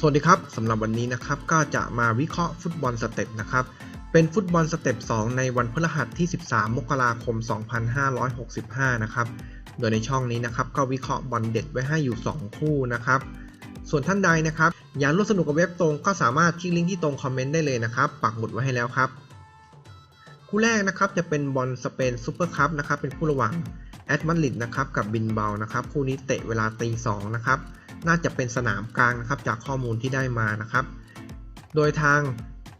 สวัสดีครับสำหรับวันนี้นะครับก็จะมาวิเคราะห์ฟุตบอลสเต็ปนะครับเป็นฟุตบอลสเต็ป 2 ในวันพฤหัสที่ 13 มกราคม 2565 นะครับโดยในช่องนี้นะครับก็วิเคราะห์บอลเด็ดไว้ให้อยู่ 2 คู่นะครับส่วนท่านใดนะครับอยากร่วมสนุกกับเว็บตรงก็สามารถคลิกลิงก์ที่ตรงคอมเมนต์ได้เลยนะครับปักหมุดไว้ให้แล้วครับ คู่แรกนะครับจะเป็นบอลสเปนซูเปอร์คัพนะครับเป็นคู่ระหว่างแอตมาดริดนะครับกับบินเบานะครับคู่นี้เตะเวลาตีสองนะครับ น่าจะเป็นสนามกลางนะครับจากข้อมูลที่ได้มานะครับ โดยทาง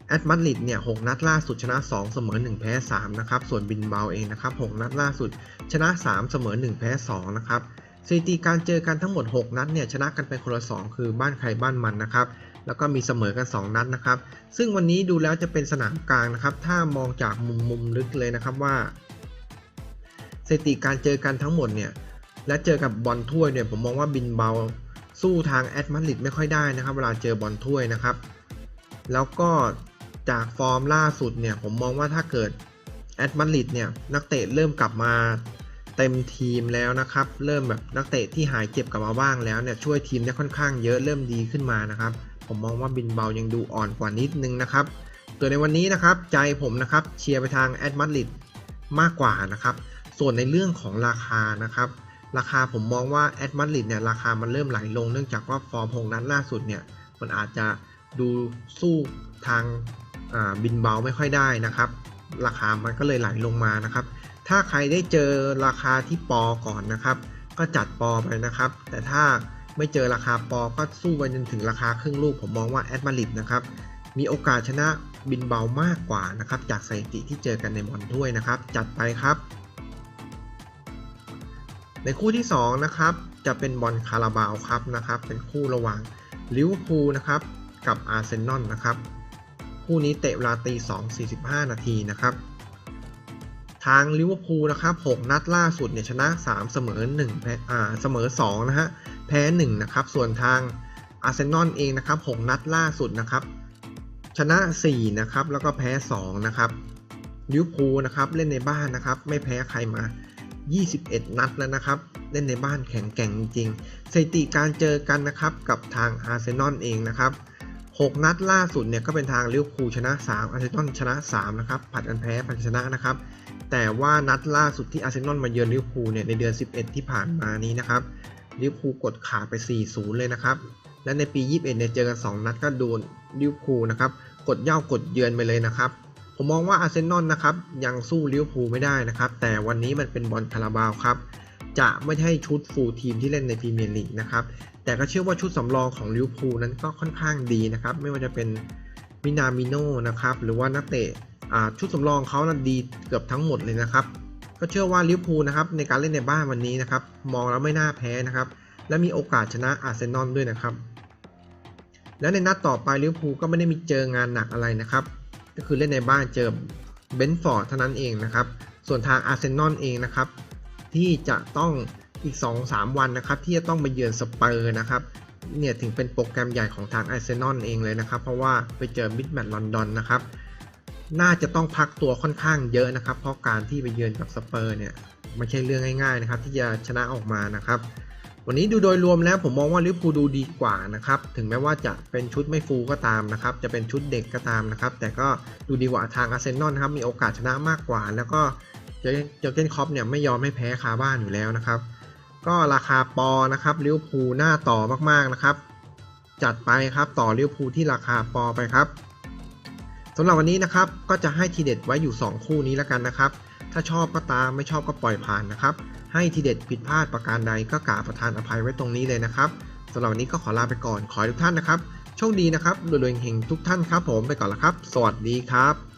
แอตมาดริดเนี่ยหนัดล่าสุดชนะ 2 เสมอ 1 แพ้ 3 นะครับ ส่วนบินเบาเองนะครับ 6 นัดล่าสุด ชนะ 3 เสมอ 1 แพ้ 2 นะครับสถิติการเจอกันทั้งหมด 6 นัดเนี่ยชนะกันไปคนละ 2 คือบ้านใครบ้านมันนะครับ แล้วก็มีเสมอกัน 2 นัดนะครับ ซึ่งวันนี้ดูแล้วจะเป็นสนามกลางนะครับ ถ้ามองจากมุมมุมลึกเลยนะครับว่าสถิติการเจอกันทั้งหมดเนี่ยและเจอกับบอลถ้วยเนี่ยผมมองว่าบินเบา สู้ทางแอตมาริดไม่ค่อยได้นะครับ เวลาเจอบอลถ้วยนะครับ แล้วก็จากฟอร์มล่าสุดเนี่ย ผมมองว่าถ้าเกิดแอตมาริดเนี่ย นักเตะเริ่มกลับมาเต็มทีมแล้วนะครับ เริ่มแบบนักเตะที่หายเจ็บกลับมาบ้างแล้วเนี่ยช่วยทีมได้ค่อนข้างเยอะเริ่มดีขึ้นมานะครับ ผมมองว่าบินเบายังดูอ่อนกว่านิดนึงนะครับตัวในวันนี้นะครับใจผมนะครับเชียร์ไปทางแอตมาริดมากกว่านะครับ ส่วนในเรื่องของราคานะครับ ราคาผมมองว่าแอดมาดริดเนี่ยราคามันเริ่มไหลลงเนื่องจากว่าฟอร์มหงนัดล่าสุดเนี่ยมันอาจจะดูสู้ทางบินเบาไม่ค่อยได้นะครับ ราคามันก็เลยไหลลงมานะครับ ถ้าใครได้เจอราคาที่ปอก่อนนะครับ ก็จัดปอไปนะครับ แต่ถ้าไม่เจอราคาปอก็สู้ไปจนถึงราคาครึ่งลูกผมมองว่าแอดมาริดนะครับมีโอกาสชนะบินเบามากกว่านะครับจากสถิติที่เจอกันในบอลถ้วยนะครับ จัดไปครับ ในคู่ที่2นะครับจะเป็นบอลคาราบาวครับนะครับเป็นคู่ระหว่างลิเวอร์พูลนะครับกับอาร์เซนอลนะครับคู่นี้เตะเวลาตี2 45 นาทีนะครับทางลิเวอร์พูลนะครับ6นัดล่าสุดเนี่ยชนะ 3 เสมอ1แพ้อ่าเสมอ2นะฮะแพ้1นะครับส่วนทางอาร์เซนอลเองนะครับ6นัดล่าสุดนะครับชนะ4นะครับแล้วก็แพ้2นะครับลิเวอร์พูลนะครับเล่นในบ้านนะครับไม่แพ้ใครมา 21 นัดแล้วนะครับ เล่นในบ้านแข็งแกร่งจริงสถิติการเจอกันนะครับกับทางอาร์เซนอลเองนะครับ 6 นัดล่าสุดเนี่ยก็เป็นทางลิเวอร์พูลชนะ 3 อาร์เซนอลชนะ 3 นะครับ ผัดกันแพ้ผัดชนะนะครับ แต่ว่านัดล่าสุดที่อาร์เซนอลมาเยือนลิเวอร์พูลเนี่ยในเดือน 11 ที่ผ่านมานี้นะครับลิเวอร์พูลกดขาดไป 4-0 เลยนะครับ และในปี 21 เนี่ยเจอกัน 2 นัดก็โดนลิเวอร์พูลนะครับ กดเย่ากดเยือนไปเลยนะครับ ผมมองว่าอาร์เซนอลนะครับยังสู้ลิเวอร์พูลไม่ได้นะครับ แต่วันนี้มันเป็นบอลคาราบาวครับ จะไม่ใช่ชุดฟูลทีมที่เล่นในพรีเมียร์ลีกนะครับ แต่ก็เชื่อว่าชุดสำรองของลิเวอร์พูลนั้นก็ค่อนข้างดีนะครับ ไม่ว่าจะเป็นมินามิโน่นะครับ หรือว่านักเตะชุดสำรองเขานั้นดีเกือบทั้งหมดเลยนะครับ ก็เชื่อว่าลิเวอร์พูลนะครับในการเล่นในบ้านวันนี้นะครับ มองแล้วไม่น่าแพ้นะครับ และมีโอกาสชนะอาร์เซนอลด้วยนะครับ แล้วในนัดต่อไปลิเวอร์พูลก็ไม่ได้มีเจองานหนักอะไรนะครับ ก็คือเล่นในบ้านเจอเบนฟอร์ดเท่านั้นเองนะครับ ส่วนทางอาร์เซนอลเองนะครับ ที่จะต้องอีก 2-3 วันนะครับ ที่จะต้องไปเยือนสเปอร์นะครับเนี่ยถึงเป็นโปรแกรมใหญ่ของทางอาร์เซนอลเองเลยนะครับ เพราะว่าไปเจอมิดแมตต์ลอนดอนนะครับ น่าจะต้องพักตัวค่อนข้างเยอะนะครับ เพราะการที่ไปเยือนกับสเปอร์เนี่ยไม่ใช่เรื่องง่ายๆนะครับ ที่จะชนะออกมานะครับ วันนี้ดูโดยรวมแล้วผมมองว่าลิเวอร์พูลดูดีกว่านะครับ ถึงแม้ว่าจะเป็นชุดไม่ฟูก็ตามนะครับ จะเป็นชุดเด็กก็ตามนะครับ แต่ก็ดูดีกว่าทางอาร์เซนอลนะครับ มีโอกาสชนะมากกว่า แล้วก็เจอเกนคอปเนี่ยไม่ยอมให้แพ้คาบ้านอยู่แล้วนะครับ ก็ราคาปอนะครับลิเวอร์พูลหน้าต่อมากๆนะครับ จัดไปครับต่อลิเวอร์พูลที่ราคาปอไปครับสำหรับวันนี้นะครับก็จะให้ทีเด็ดไว้อยู่ 2 คู่นี้แล้วกันนะครับ ถ้าชอบก็ตามไม่ชอบก็ปล่อยผ่านนะครับ ให้ทีเด็ดผิดพลาดประการใดก็กราบประทานอภัยไว้ตรงนี้เลยนะครับสำหรับวันนี้ก็ขอลาไปก่อนขอให้ทุกท่านนะครับโชคดีนะครับรวยๆเฮงทุกท่านครับผมไปก่อนละครับ สวัสดีครับ